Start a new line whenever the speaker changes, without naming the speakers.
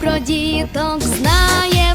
про діток знає.